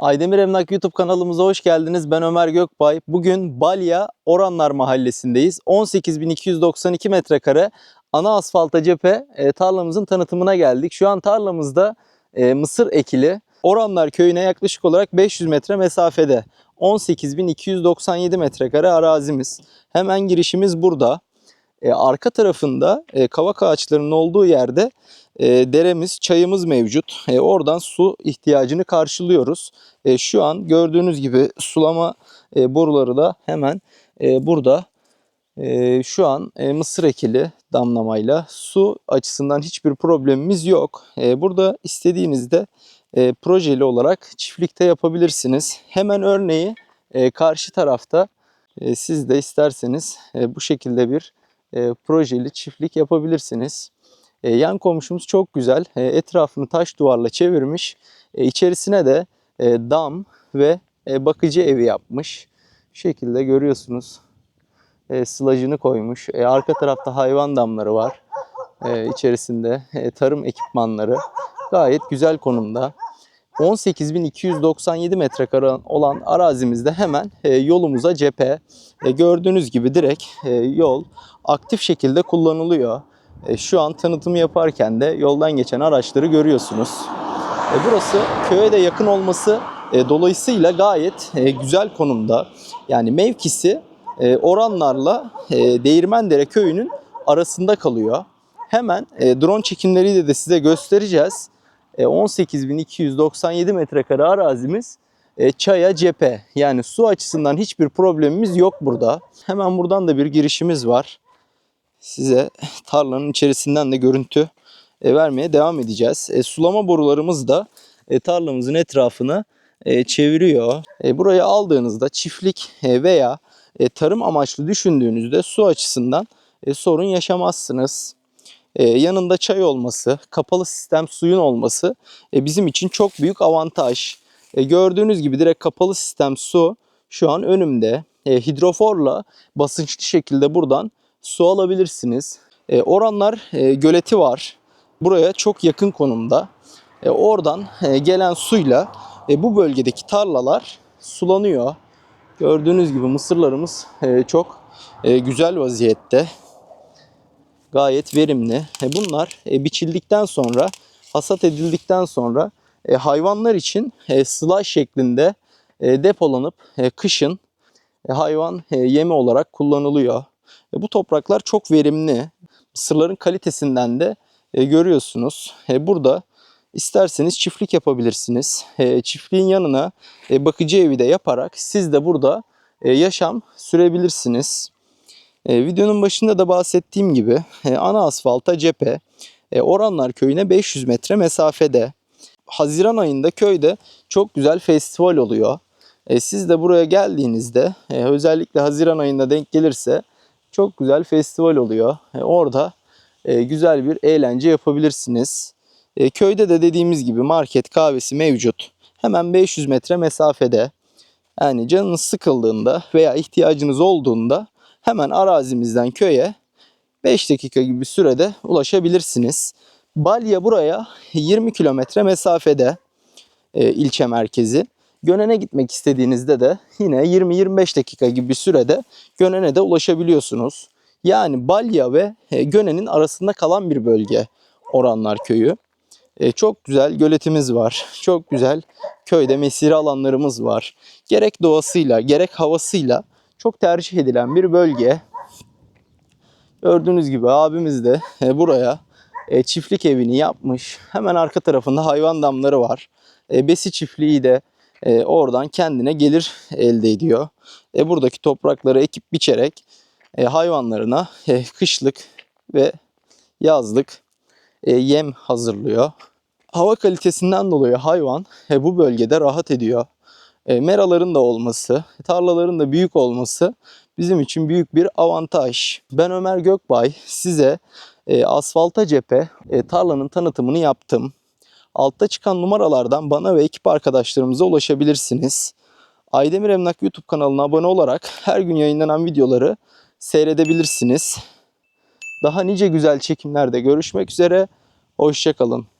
Aydemir Emlak YouTube kanalımıza hoş geldiniz. Ben Ömer Gökbay. Bugün Balya Oranlar Mahallesi'ndeyiz. 18.292 metrekare ana asfalta cephe e, tarlamızın tanıtımına geldik. Şu an tarlamızda e, mısır ekili. Oranlar köyüne yaklaşık olarak 500 metre mesafede. 18.297 metrekare arazimiz. Hemen girişimiz burada. E, arka tarafında e, kavak ağaçlarının olduğu yerde e, deremiz, çayımız mevcut. E, oradan su ihtiyacını karşılıyoruz. E, şu an gördüğünüz gibi sulama e, boruları da hemen e, burada. E, şu an e, mısır ekili damlamayla su açısından hiçbir problemimiz yok. E, burada istediğinizde e, projeli olarak çiftlikte yapabilirsiniz. Hemen örneği e, karşı tarafta e, siz de isterseniz e, bu şekilde bir e, projeli çiftlik yapabilirsiniz. E, yan komşumuz çok güzel. E, etrafını taş duvarla çevirmiş. E, içerisine de e, dam ve e, bakıcı evi yapmış. Şu şekilde görüyorsunuz. E, sılajını koymuş. E, arka tarafta hayvan damları var. E, içerisinde e, tarım ekipmanları. Gayet güzel konumda. 18.297 metrekare olan arazimizde hemen e, yolumuza cephe. E, gördüğünüz gibi direkt e, yol aktif şekilde kullanılıyor. Şu an tanıtımı yaparken de yoldan geçen araçları görüyorsunuz. Burası köye de yakın olması dolayısıyla gayet güzel konumda. Yani mevkisi oranlarla Değirmendere köyünün arasında kalıyor. Hemen drone çekimleriyle de size göstereceğiz. E, 18.297 metrekare arazimiz e, çaya cephe. Yani su açısından hiçbir problemimiz yok burada. Hemen buradan da bir girişimiz var. Size tarlanın içerisinden de görüntü e, vermeye devam edeceğiz. E, sulama borularımız da e, tarlamızın etrafını e, çeviriyor. E, burayı aldığınızda çiftlik e, veya e, tarım amaçlı düşündüğünüzde su açısından e, sorun yaşamazsınız. E, yanında çay olması, kapalı sistem suyun olması e, bizim için çok büyük avantaj. E, gördüğünüz gibi direkt kapalı sistem su şu an önümde. E, hidroforla basınçlı şekilde buradan su alabilirsiniz. Oranlar göleti var. Buraya çok yakın konumda. Oradan gelen suyla bu bölgedeki tarlalar sulanıyor. Gördüğünüz gibi mısırlarımız çok güzel vaziyette. Gayet verimli. E, bunlar e, biçildikten sonra, hasat edildikten sonra e, hayvanlar için sılaj şeklinde depolanıp kışın hayvan yemi olarak kullanılıyor. Bu topraklar çok verimli. Mısırların kalitesinden de görüyorsunuz. Burada isterseniz çiftlik yapabilirsiniz. Çiftliğin yanına bakıcı evi de yaparak siz de burada yaşam sürebilirsiniz. E, videonun başında da bahsettiğim gibi e, ana asfalta cephe e, Oranlar köyüne 500 metre mesafede. Haziran ayında köyde çok güzel festival oluyor. E, siz de buraya geldiğinizde e, özellikle Haziran ayında denk gelirse çok güzel festival oluyor. E, orada e, güzel bir eğlence yapabilirsiniz. E, köyde de dediğimiz gibi market kahvesi mevcut. Hemen 500 metre mesafede. Yani canınız sıkıldığında veya ihtiyacınız olduğunda hemen arazimizden köye 5 dakika gibi sürede ulaşabilirsiniz. Balya buraya 20 kilometre mesafede e, ilçe merkezi. Gönen'e gitmek istediğinizde de yine 20-25 dakika gibi sürede Gönen'e de ulaşabiliyorsunuz. Yani Balya ve e, Gönen'in arasında kalan bir bölge Oranlar Köyü. E, çok güzel göletimiz var. Çok güzel köyde mesire alanlarımız var. Gerek doğasıyla gerek havasıyla çok tercih edilen bir bölge. Gördüğünüz gibi abimiz de e, buraya e, çiftlik evini yapmış. Hemen arka tarafında hayvan damları var. E, besi çiftliği de oradan kendine gelir elde ediyor. Buradaki toprakları ekip biçerek hayvanlarına kışlık ve yazlık yem hazırlıyor. Hava kalitesinden dolayı hayvan bu bölgede rahat ediyor. E, meraların da olması, tarlaların da büyük olması bizim için büyük bir avantaj. Ben Ömer Gökbay size e, asfalta cephe e, tarlanın tanıtımını yaptım. Altta çıkan numaralardan bana ve ekip arkadaşlarımıza ulaşabilirsiniz. Aydemir Emlak YouTube kanalına abone olarak her gün yayınlanan videoları seyredebilirsiniz. Daha nice güzel çekimlerde görüşmek üzere. Hoşçakalın.